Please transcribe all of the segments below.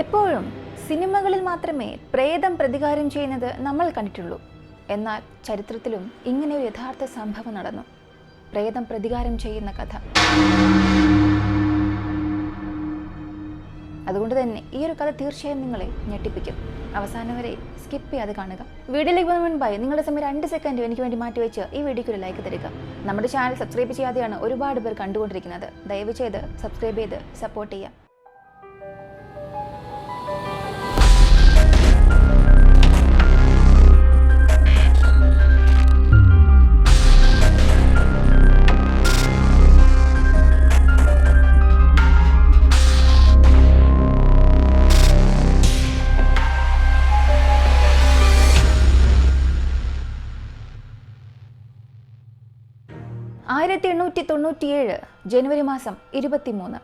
എപ്പോഴും സിനിമകളിൽ മാത്രമേ പ്രേതം പ്രതികാരം ചെയ്യുന്നത് നമ്മൾ കണ്ടിട്ടുള്ളൂ. എന്നാൽ ചരിത്രത്തിലും ഇങ്ങനെ ഒരു യഥാർത്ഥ സംഭവം നടന്നു. പ്രേതം പ്രതികാരം ചെയ്യുന്ന കഥ. അതുകൊണ്ട് തന്നെ ഈ ഒരു കഥ തീർച്ചയായും നിങ്ങളെ ഞെട്ടിപ്പിക്കും. അവസാനം വരെ സ്കിപ്പ് ചെയ്യാതെ കാണുക. വീഡിയോയിലേക്ക് പോകുന്ന മുൻപായി നിങ്ങളുടെ സമയം രണ്ട് സെക്കൻഡ് എനിക്ക് വേണ്ടി മാറ്റി വെച്ച് ഈ വീഡിയോയ്ക്ക് ഒരു ലൈക്ക് തരിക. നമ്മുടെ ചാനൽ സബ്സ്ക്രൈബ് ചെയ്യാതെയാണ് ഒരുപാട് പേർ കണ്ടുകൊണ്ടിരിക്കുന്നത്. ദയവ് ചെയ്ത് സബ്സ്ക്രൈബ് ചെയ്ത് സപ്പോർട്ട് ചെയ്യാം ആയിരത്തി എണ്ണൂറ്റി തൊണ്ണൂറ്റിയേഴ് ജനുവരി മാസം ഇരുപത്തിമൂന്ന്.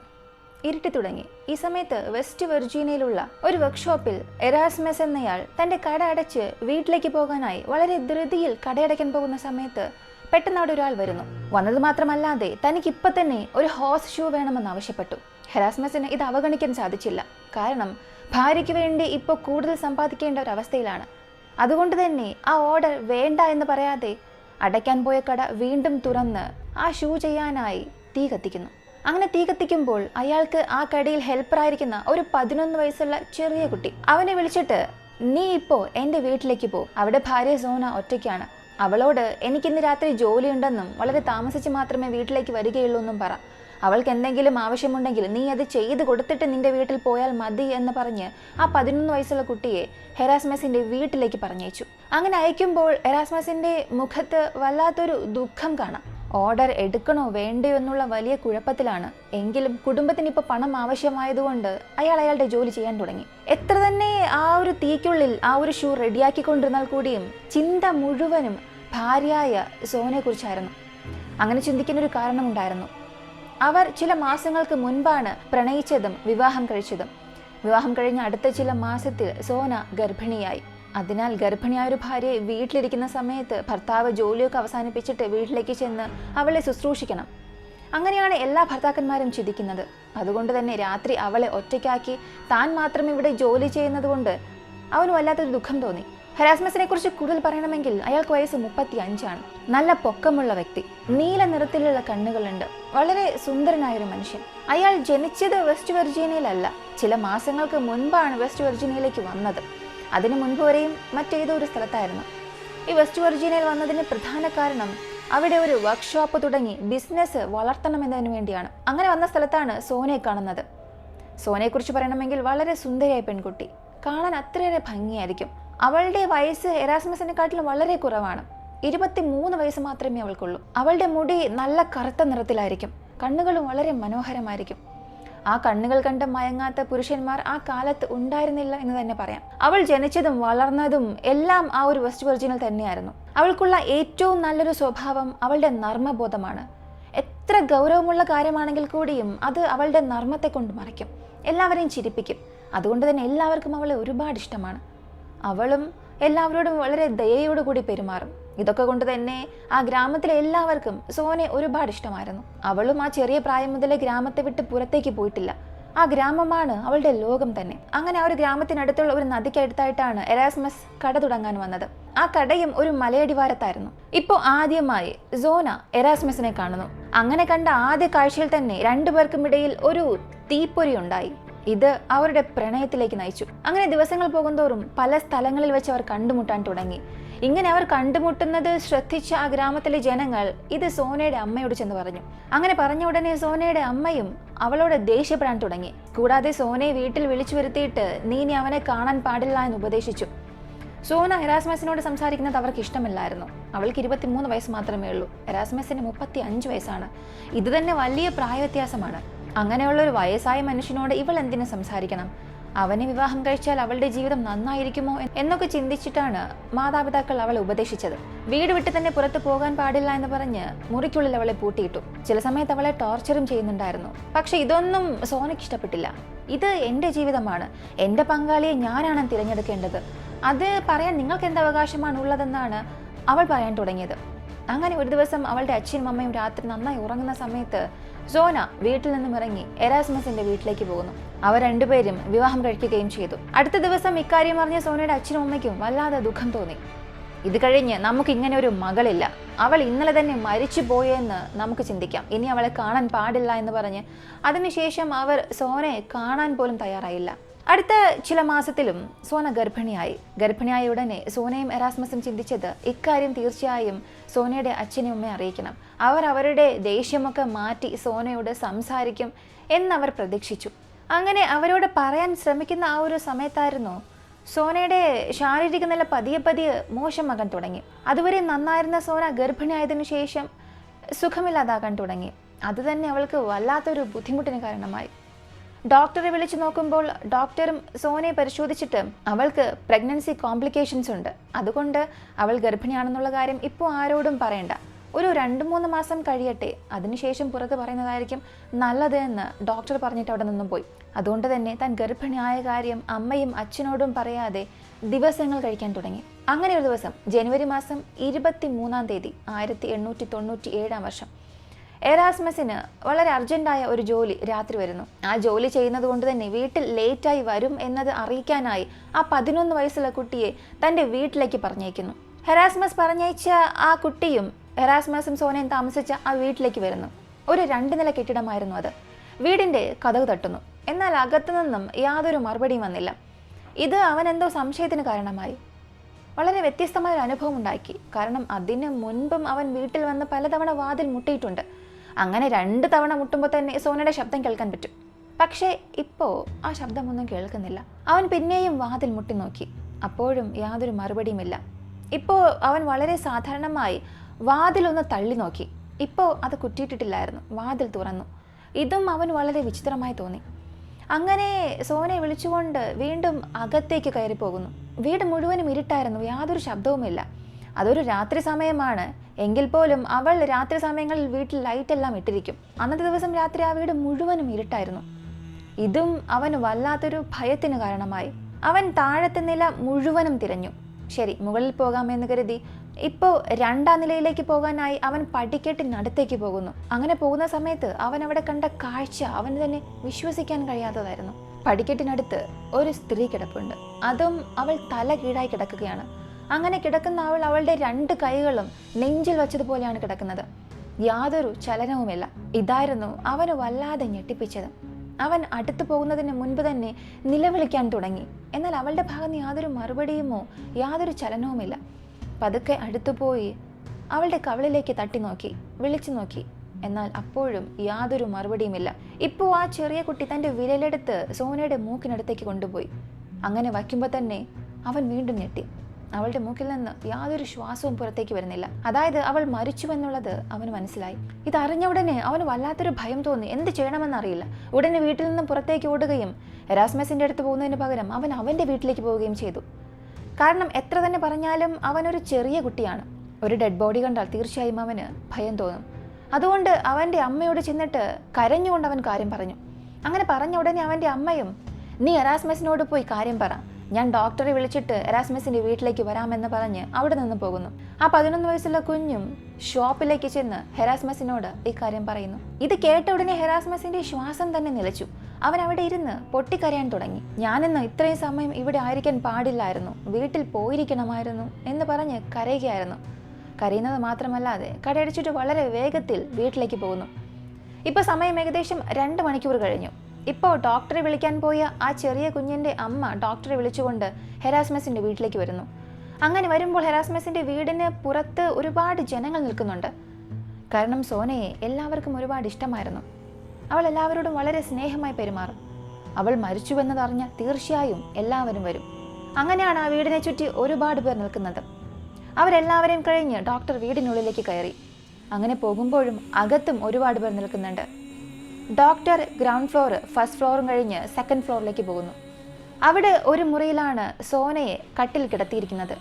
ഇരുട്ടി തുടങ്ങി. ഈ സമയത്ത് വെസ്റ്റ് വെർജീനിയയിലുള്ള ഒരു വർക്ക്ഷോപ്പിൽ എറാസ്മസ് എന്നയാൾ തന്റെ കട അടച്ച് വീട്ടിലേക്ക് പോകാനായി വളരെ ധൃതിയിൽ കടയടയ്ക്കാൻ പോകുന്ന സമയത്ത് പെട്ടെന്ന് അവിടെ ഒരാൾ വരുന്നു. വന്നത് മാത്രമല്ലാതെ തനിക്ക് ഇപ്പൊ തന്നെ ഒരു ഹോസ് ഷൂ വേണമെന്ന് ആവശ്യപ്പെട്ടു. ഹെറാസ്മസിന് ഇത് അവഗണിക്കാൻ സാധിച്ചില്ല. കാരണം ഭാര്യയ്ക്ക് വേണ്ടി ഇപ്പോൾ കൂടുതൽ സമ്പാദിക്കേണ്ട ഒരു അവസ്ഥയിലാണ്. അതുകൊണ്ട് തന്നെ ആ ഓർഡർ വേണ്ട എന്ന് പറയാതെ അടയ്ക്കാൻ പോയ കട വീണ്ടും തുറന്ന് ആ ഷൂ ചെയ്യാനായി തീ കത്തിക്കുന്നു. അങ്ങനെ തീ കത്തിക്കുമ്പോൾ അയാൾക്ക് ആ കടയിൽ ഹെൽപ്പറായിരിക്കുന്ന ഒരു പതിനൊന്ന് വയസ്സുള്ള ചെറിയ കുട്ടി. അവനെ വിളിച്ചിട്ട് നീ ഇപ്പോ എന്റെ വീട്ടിലേക്ക് പോ. അവിടെ ഭാര്യ സോന ഒറ്റയ്ക്കാണ്. അവളോട് എനിക്ക് ഇന്ന് രാത്രി ജോലിയുണ്ടെന്നും വളരെ താമസിച്ച് മാത്രമേ വീട്ടിലേക്ക് വരികയുള്ളൂ എന്നും പറ. അവൾക്ക് എന്തെങ്കിലും ആവശ്യമുണ്ടെങ്കിൽ നീ അത് ചെയ്ത് കൊടുത്തിട്ട് നിന്റെ വീട്ടിൽ പോയാൽ മതി എന്ന് പറഞ്ഞ് ആ പതിനൊന്ന് വയസ്സുള്ള കുട്ടിയെ ഹെറാസ്മസിന്റെ വീട്ടിലേക്ക് പറഞ്ഞയച്ചു. അങ്ങനെ അയക്കുമ്പോൾ ഹെറാസ്മസിന്റെ മുഖത്ത് വല്ലാത്തൊരു ദുഃഖം കാണാം. ഓർഡർ എടുക്കണോ വേണ്ടയോ എന്നുള്ള വലിയ കുഴപ്പത്തിലാണ്. എങ്കിലും കുടുംബത്തിന് ഇപ്പോൾ പണം ആവശ്യമായതുകൊണ്ട് അയാൾ അയാളുടെ ജോലി ചെയ്യാൻ തുടങ്ങി. എത്ര തന്നെ ആ ഒരു തീക്കുള്ളിൽ ആ ഒരു ഷൂ റെഡിയാക്കിക്കൊണ്ടിരുന്നാൽ കൂടിയും ചിന്ത മുഴുവനും ഭാര്യയായ സോനെക്കുറിച്ചായിരുന്നു അങ്ങനെ ചിന്തിക്കുന്ന ഒരു കാരണമുണ്ടായിരുന്നു. അവർ ചില മാസങ്ങൾക്ക് മുൻപാണ് പ്രണയിച്ചതും വിവാഹം കഴിച്ചതും. വിവാഹം കഴിഞ്ഞ അടുത്ത ചില മാസത്തിൽ സോന ഗർഭിണിയായി. അതിനാൽ ഗർഭിണിയായ ഒരു ഭാര്യ വീട്ടിലിരിക്കുന്ന സമയത്ത് ഭർത്താവ് ജോലിയൊക്കെ അവസാനിപ്പിച്ചിട്ട് വീട്ടിലേക്ക് ചെന്ന് അവളെ ശുശ്രൂഷിക്കണം. അങ്ങനെയാണ് എല്ലാ ഭർത്താക്കന്മാരും ചിന്തിക്കുന്നത്. അതുകൊണ്ട് തന്നെ രാത്രി അവളെ ഒറ്റയ്ക്കാക്കി താൻ മാത്രം ഇവിടെ ജോലി ചെയ്യുന്നത് കൊണ്ട് അവന് വല്ലാത്തൊരു ദുഃഖം തോന്നി. ഹരാസ്മസിനെ കുറിച്ച് കൂടുതൽ പറയണമെങ്കിൽ അയാൾക്ക് വയസ്സ് മുപ്പത്തി അഞ്ചാണ് നല്ല പൊക്കമുള്ള വ്യക്തി. നീല നിറത്തിലുള്ള കണ്ണുകളുണ്ട്. വളരെ സുന്ദരനായൊരു മനുഷ്യൻ. അയാൾ ജനിച്ചത് വെസ്റ്റ് വെർജീനിയയിലല്ല. ചില മാസങ്ങൾക്ക് മുൻപാണ് വെസ്റ്റ് വെർജീനിയയിലേക്ക് വന്നത്. അതിനു മുൻപ് വരെയും മറ്റേതോ ഒരു സ്ഥലത്തായിരുന്നു. ഈ വെസ്റ്റ് വെർജീനിയയിൽ വന്നതിന് പ്രധാന കാരണം അവിടെ ഒരു വർക്ക്ഷോപ്പ് തുടങ്ങി ബിസിനസ് വളർത്തണമെന്നതിന് വേണ്ടിയാണ്. അങ്ങനെ വന്ന സ്ഥലത്താണ് സോനയെ കാണുന്നത്. സോനയെക്കുറിച്ച് പറയണമെങ്കിൽ വളരെ സുന്ദരിയായ പെൺകുട്ടി. കാണാൻ അത്രയേറെ ഭംഗിയായിരിക്കും. അവളുടെ വയസ്സ് എറാസ്മസിനെക്കാട്ടിലും വളരെ കുറവാണ്. ഇരുപത്തി മൂന്ന് വയസ്സ് മാത്രമേ അവൾക്കുള്ളൂ. അവളുടെ മുടി നല്ല കറുത്ത നിറത്തിലായിരിക്കും. കണ്ണുകളും വളരെ മനോഹരമായിരിക്കും. ആ കണ്ണുകൾ കണ്ട് മയങ്ങാത്ത പുരുഷന്മാർ ആ കാലത്ത് ഉണ്ടായിരുന്നില്ല എന്ന് തന്നെ പറയാം. അവൾ ജനിച്ചതും വളർന്നതും എല്ലാം ആ ഒരു വെസ്റ്റ് വെർജിനിൽ തന്നെയായിരുന്നു. അവൾക്കുള്ള ഏറ്റവും നല്ലൊരു സ്വഭാവം അവളുടെ നർമ്മബോധമാണ്. എത്ര ഗൗരവമുള്ള കാര്യമാണെങ്കിൽ കൂടിയും അത് അവളുടെ നർമ്മത്തെ കൊണ്ട് മറയ്ക്കും. എല്ലാവരെയും ചിരിപ്പിക്കും. അതുകൊണ്ട് തന്നെ എല്ലാവർക്കും അവളെ ഒരുപാട് ഇഷ്ടമാണ്. അവളും എല്ലാവരോടും വളരെ ദയയോടു കൂടി പെരുമാറും. ഇതൊക്കെ കൊണ്ട് തന്നെ ആ ഗ്രാമത്തിലെ എല്ലാവർക്കും സോനെ ഒരുപാട് ഇഷ്ടമായിരുന്നു. അവളും ആ ചെറിയ പ്രായം മുതലേ ഗ്രാമത്തെ വിട്ട് പുറത്തേക്ക് പോയിട്ടില്ല. ആ ഗ്രാമമാണ് അവളുടെ ലോകം തന്നെ. അങ്ങനെ ആ ഒരു ഗ്രാമത്തിനടുത്തുള്ള ഒരു നദിക്കടുത്തായിട്ടാണ് എറാസ്മസ് കട തുടങ്ങാൻ വന്നത്. ആ കടയും ഒരു മലയടിവാരത്തായിരുന്നു. ഇപ്പോ ആദ്യമായി സോന എറാസ്മസിനെ കാണുന്നു. അങ്ങനെ കണ്ട ആദ്യ കാഴ്ചയിൽ തന്നെ രണ്ടുപേർക്കും ഇടയിൽ ഒരു തീപ്പൊരി ഉണ്ടായി. ഇത് അവരുടെ പ്രണയത്തിലേക്ക് നയിച്ചു. അങ്ങനെ ദിവസങ്ങൾ പോകുന്തോറും പല സ്ഥലങ്ങളിൽ വെച്ച് അവർ കണ്ടുമുട്ടാൻ തുടങ്ങി. ഇങ്ങനെ അവർ കണ്ടുമുട്ടുന്നത് ശ്രദ്ധിച്ച ആ ഗ്രാമത്തിലെ ജനങ്ങൾ ഇത് സോനയുടെ അമ്മയോട് ചെന്ന് പറഞ്ഞു. അങ്ങനെ പറഞ്ഞ ഉടനെ സോനയുടെ അമ്മയും അവളോട് ദേഷ്യപ്പെടാൻ തുടങ്ങി. കൂടാതെ സോനയെ വീട്ടിൽ വിളിച്ചു വരുത്തിയിട്ട് നീ ഇനി അവനെ കാണാൻ പാടില്ല എന്ന് ഉപദേശിച്ചു. സോന എറാസ്മസിനോട് സംസാരിക്കുന്നത് അവർക്ക് ഇഷ്ടമില്ലായിരുന്നു. അവൾക്ക് ഇരുപത്തിമൂന്ന് വയസ്സ് മാത്രമേ ഉള്ളൂ. എറാസ്മസിന് മുപ്പത്തി അഞ്ച് വയസ്സാണ്. ഇത് തന്നെ വലിയ പ്രായവ്യത്യാസമാണ്. അങ്ങനെയുള്ള ഒരു വയസ്സായ മനുഷ്യനോട് ഇവൾ എന്തിനു സംസാരിക്കണം? അവനെ വിവാഹം കഴിച്ചാൽ അവളുടെ ജീവിതം നന്നായിരിക്കുമോ എന്നൊക്കെ ചിന്തിച്ചിട്ടാണ് മാതാപിതാക്കൾ അവളെ ഉപദേശിച്ചത്. വീട് വിട്ട് തന്നെ പുറത്തു പോകാൻ പാടില്ല എന്ന് പറഞ്ഞ് മുറിക്കുള്ളിൽ അവളെ പൂട്ടിയിട്ടു. ചില സമയത്ത് അവളെ ടോർച്ചറും ചെയ്യുന്നുണ്ടായിരുന്നു. പക്ഷെ ഇതൊന്നും സോനയ്ക്ക് ഇഷ്ടപ്പെട്ടില്ല. ഇത് എന്റെ ജീവിതമാണ്. എന്റെ പങ്കാളിയെ ഞാനാണ് തിരഞ്ഞെടുക്കേണ്ടത്. അത് പറയാൻ നിങ്ങൾക്ക് എന്ത് അവകാശമാണ് ഉള്ളതെന്നാണ് അവൾ പറയാൻ തുടങ്ങിയത്. അങ്ങനെ ഒരു ദിവസം അവളുടെ അച്ഛനും അമ്മയും രാത്രി നന്നായി ഉറങ്ങുന്ന സമയത്ത് സോന വീട്ടിൽ നിന്നും ഇറങ്ങി എറാസ്മസിന്റെ വീട്ടിലേക്ക് പോകുന്നു. അവർ രണ്ടുപേരും വിവാഹം കഴിക്കുകയും ചെയ്തു. അടുത്ത ദിവസം ഇക്കാര്യം അറിഞ്ഞ സോനയുടെ അച്ഛനും അമ്മയ്ക്കും വല്ലാതെ ദുഃഖം തോന്നി. ഇത് കഴിഞ്ഞ് നമുക്ക് ഇങ്ങനെ ഒരു മകളില്ല. അവൾ ഇന്നലെ തന്നെ മരിച്ചു പോയെന്ന് നമുക്ക് ചിന്തിക്കാം. ഇനി അവളെ കാണാൻ പാടില്ല എന്ന് പറഞ്ഞ് അതിനുശേഷം അവർ സോനയെ കാണാൻ പോലും തയ്യാറായില്ല. അടുത്ത ചില മാസത്തിലും സോന ഗർഭിണിയായി. ഗർഭിണിയായ ഉടനെ സോനയും എറാസ്മസും ചിന്തിച്ചത് ഇക്കാര്യം തീർച്ചയായും സോനയുടെ അച്ഛനും അമ്മയെ അറിയിക്കണം. അവർ അവരുടെ ദേഷ്യമൊക്കെ മാറ്റി സോനയോട് സംസാരിക്കും എന്നവർ പ്രതീക്ഷിച്ചു. അങ്ങനെ അവരോട് പറയാൻ ശ്രമിക്കുന്ന ആ ഒരു സമയത്തായിരുന്നു സോനയുടെ ശാരീരിക നില പതിയെ പതിയെ മോശമാകാൻ തുടങ്ങി. അതുവരെ നന്നായിരുന്ന സോന ഗർഭിണിയായതിനു ശേഷം സുഖമില്ലാതാകാൻ തുടങ്ങി. അതുതന്നെ അവൾക്ക് വല്ലാത്തൊരു ബുദ്ധിമുട്ടിന് കാരണമായി. ഡോക്ടറെ വിളിച്ചു നോക്കുമ്പോൾ ഡോക്ടറും സോനയെ പരിശോധിച്ചിട്ട് അവൾക്ക് പ്രഗ്നൻസി കോംപ്ലിക്കേഷൻസ് ഉണ്ട്. അതുകൊണ്ട് അവൾ ഗർഭിണിയാണെന്നുള്ള കാര്യം ഇപ്പോൾ ആരോടും പറയണ്ട. ഒരു രണ്ട് മൂന്ന് മാസം കഴിയട്ടെ അതിനുശേഷം പുറത്ത് പറയുന്നതായിരിക്കും നല്ലത് എന്ന് ഡോക്ടർ പറഞ്ഞിട്ട് അവിടെ നിന്നും പോയി. അതുകൊണ്ട് തന്നെ താൻ ഗർഭിണിയായ കാര്യം അമ്മയും അച്ഛനോടും പറയാതെ ദിവസങ്ങൾ കഴിക്കാൻ തുടങ്ങി. അങ്ങനെ ഒരു ദിവസം ജനുവരി മാസം ഇരുപത്തി മൂന്നാം തീയതി ആയിരത്തി എണ്ണൂറ്റി തൊണ്ണൂറ്റി ഏഴാം വർഷം. എറാസ്മസിന് വളരെ അർജന്റായ ഒരു ജോലി രാത്രി വരുന്നു. ആ ജോലി ചെയ്യുന്നത് കൊണ്ട് തന്നെ വീട്ടിൽ ലേറ്റായി വരും എന്നത് അറിയിക്കാനായി ആ പതിനൊന്ന് വയസ്സുള്ള കുട്ടിയെ തന്റെ വീട്ടിലേക്ക് പറഞ്ഞയക്കുന്നു. ഹെറാസ്മസ് പറഞ്ഞയച്ച ആ കുട്ടിയും ഹെറാസ്മസും സോനയും താമസിച്ച ആ വീട്ടിലേക്ക് വരുന്നു. ഒരു രണ്ട് നില കെട്ടിടമായിരുന്നു അത്. വീടിന്റെ കഥകു തട്ടുന്നു. എന്നാൽ അകത്തു നിന്നും യാതൊരു മറുപടിയും വന്നില്ല. ഇത് അവൻ എന്തോ സംശയത്തിന് കാരണമായി. വളരെ വ്യത്യസ്തമായ ഒരു അനുഭവം ഉണ്ടാക്കി. കാരണം അതിന് മുൻപും അവൻ വീട്ടിൽ വന്ന് പലതവണ വാതിൽ മുട്ടിയിട്ടുണ്ട്. അങ്ങനെ രണ്ട് തവണ മുട്ടുമ്പോൾ തന്നെ സോനയുടെ ശബ്ദം കേൾക്കാൻ പറ്റും. പക്ഷേ ഇപ്പോൾ ആ ശബ്ദമൊന്നും കേൾക്കുന്നില്ല. അവൻ പിന്നെയും വാതിൽ മുട്ടി നോക്കി. അപ്പോഴും യാതൊരു മറുപടിയുമില്ല. ഇപ്പോൾ അവൻ വളരെ സാധാരണമായി വാതിലൊന്ന് തള്ളി നോക്കി. ഇപ്പോൾ അത് കുറ്റിയിട്ടിട്ടില്ലായിരുന്നു. വാതിൽ തുറന്നു. ഇതും അവൻ വളരെ വിചിത്രമായി തോന്നി. അങ്ങനെ സോനയെ വിളിച്ചുകൊണ്ട് വീണ്ടും അകത്തേക്ക് കയറി പോകുന്നു വീട് മുഴുവനും ഇരുട്ടായിരുന്നു. യാതൊരു ശബ്ദവുമില്ല. അതൊരു രാത്രി സമയമാണ്. എങ്കിൽ പോലും അവൾ രാത്രി സമയങ്ങളിൽ വീട്ടിൽ ലൈറ്റ് എല്ലാം ഇട്ടിരിക്കും. അന്നത്തെ ദിവസം രാത്രി ആ വീട് മുഴുവനും ഇരുട്ടായിരുന്നു. ഇതും അവന് വല്ലാത്തൊരു ഭയത്തിന് കാരണമായി. അവൻ താഴത്തെ നില മുഴുവനും തിരഞ്ഞു. ശരി മുകളിൽ പോകാമെന്ന് കരുതി. ഇപ്പോൾ രണ്ടാം നിലയിലേക്ക് പോകാനായി അവൻ പടിക്കെട്ടിനടുത്തേക്ക് പോകുന്നു. അങ്ങനെ പോകുന്ന സമയത്ത് അവൻ അവിടെ കണ്ട കാഴ്ച അവന് തന്നെ വിശ്വസിക്കാൻ കഴിയാത്തതായിരുന്നു. പടിക്കെട്ടിനടുത്ത് ഒരു സ്ത്രീ കിടപ്പുണ്ട്. അതും അവൾ തല കീഴായി കിടക്കുകയാണ്. അങ്ങനെ കിടക്കുന്ന അവൾ അവളുടെ രണ്ട് കൈകളും നെഞ്ചിൽ വച്ചതുപോലെയാണ് കിടക്കുന്നത്. യാതൊരു ചലനവുമില്ല. ഇതായിരുന്നു അവന് വല്ലാതെ ഞെട്ടിപ്പിച്ചത്. അവൻ അടുത്തു പോകുന്നതിന് മുൻപ് തന്നെ നിലവിളിക്കാൻ തുടങ്ങി. എന്നാൽ അവളുടെ ഭാഗത്ത് യാതൊരു മറുപടിയുമോ യാതൊരു ചലനവുമില്ല. പതുക്കെ അടുത്തുപോയി അവളുടെ കവളിലേക്ക് തട്ടി നോക്കി വിളിച്ചു നോക്കി. എന്നാൽ അപ്പോഴും യാതൊരു മറുപടിയുമില്ല. ഇപ്പോൾ ആ ചെറിയ കുട്ടി തന്റെ വിരലെടുത്ത് സോനയുടെ മൂക്കിനടുത്തേക്ക് കൊണ്ടുപോയി. അങ്ങനെ വയ്ക്കുമ്പോൾ തന്നെ അവൻ വീണ്ടും ഞെട്ടി. അവളുടെ മൂക്കിൽ നിന്ന് യാതൊരു ശ്വാസവും പുറത്തേക്ക് വരുന്നില്ല. അതായത് അവൾ മരിച്ചു എന്നുള്ളത് അവന് മനസ്സിലായി. ഇതറിഞ്ഞ ഉടനെ അവന് വല്ലാത്തൊരു ഭയം തോന്നി. എന്ത് ചെയ്യണമെന്നറിയില്ല. ഉടനെ വീട്ടിൽ നിന്നും പുറത്തേക്ക് ഓടുകയും എറാസ്മസിന്റെ അടുത്ത് പോകുന്നതിന് പകരം അവൻ അവന്റെ വീട്ടിലേക്ക് പോവുകയും ചെയ്തു. കാരണം എത്ര തന്നെ പറഞ്ഞാലും അവനൊരു ചെറിയ കുട്ടിയാണ്. ഒരു ഡെഡ് ബോഡി കണ്ടാൽ തീർച്ചയായും അവന് ഭയം തോന്നും. അതുകൊണ്ട് അവന്റെ അമ്മയോട് ചെന്നിട്ട് കരഞ്ഞുകൊണ്ട് അവൻ കാര്യം പറഞ്ഞു. അങ്ങനെ പറഞ്ഞ ഉടനെ അവന്റെ അമ്മയും നീ എറാസ്മസിനോട് പോയി കാര്യം പറ. ഞാൻ ഡോക്ടറെ വിളിച്ചിട്ട് എറാസ്മസിന്റെ വീട്ടിലേക്ക് വരാമെന്ന് പറഞ്ഞ് അവിടെ നിന്ന് പോകുന്നു. ആ പതിനൊന്ന് വയസ്സുള്ള കുഞ്ഞും ഷോപ്പിലേക്ക് ചെന്ന് ഹെറാസ്മസിനോട് ഇക്കാര്യം പറയുന്നു. ഇത് കേട്ട ഉടനെ ഹെറാസ്മസിന്റെ ശ്വാസം തന്നെ നിലച്ചു. അവൻ അവിടെ ഇരുന്ന് പൊട്ടിക്കരയാൻ തുടങ്ങി. ഞാനിന്ന് ഇത്രയും സമയം ഇവിടെ ആയിരിക്കാൻ പാടില്ലായിരുന്നു. വീട്ടിൽ പോയിരിക്കണമായിരുന്നു എന്ന് പറഞ്ഞ് കരയുകയായിരുന്നു. കരയുന്നത് മാത്രമല്ലാതെ കടയടിച്ചിട്ട് വളരെ വേഗത്തിൽ വീട്ടിലേക്ക് പോകുന്നു. ഇപ്പോൾ സമയം ഏകദേശം രണ്ട് മണിക്കൂർ കഴിഞ്ഞു. ഇപ്പോൾ ഡോക്ടറെ വിളിക്കാൻ പോയ ആ ചെറിയ കുഞ്ഞിന്റെ അമ്മ ഡോക്ടറെ വിളിച്ചുകൊണ്ട് ഹെരാസ്മസിന്റെ വീട്ടിലേക്ക് വരുന്നു. അങ്ങനെ വരുമ്പോൾ ഹെരാസ്മസിന്റെ വീടിന് പുറത്ത് ഒരുപാട് ജനങ്ങൾ നിൽക്കുന്നുണ്ട്. കാരണം സോനയെ എല്ലാവർക്കും ഒരുപാട് ഇഷ്ടമായിരുന്നു. അവൾ എല്ലാവരോടും വളരെ സ്നേഹമായി പെരുമാറും. അവൾ മരിച്ചുവെന്നതറിഞ്ഞ തീർച്ചയായും എല്ലാവരും വരും. അങ്ങനെയാണ് ആ വീടിനെ ചുറ്റി ഒരുപാട് പേർ നിൽക്കുന്നത്. അവരെല്ലാവരെയും കഴിഞ്ഞ് ഡോക്ടർ വീടിനുള്ളിലേക്ക് കയറി. അങ്ങനെ പോകുമ്പോഴും അകത്തും ഒരുപാട് പേർ നിൽക്കുന്നുണ്ട്. ഡോക്ടർ ഗ്രൗണ്ട് ഫ്ലോർ ഫസ്റ്റ് ഫ്ലോറും കഴിഞ്ഞ് സെക്കൻഡ് ഫ്ലോറിലേക്ക് പോകുന്നു. അവിടെ ഒരു മുറിയിലാണ് സോനയെ കട്ടിൽ കിടത്തിയിരിക്കുന്നത്.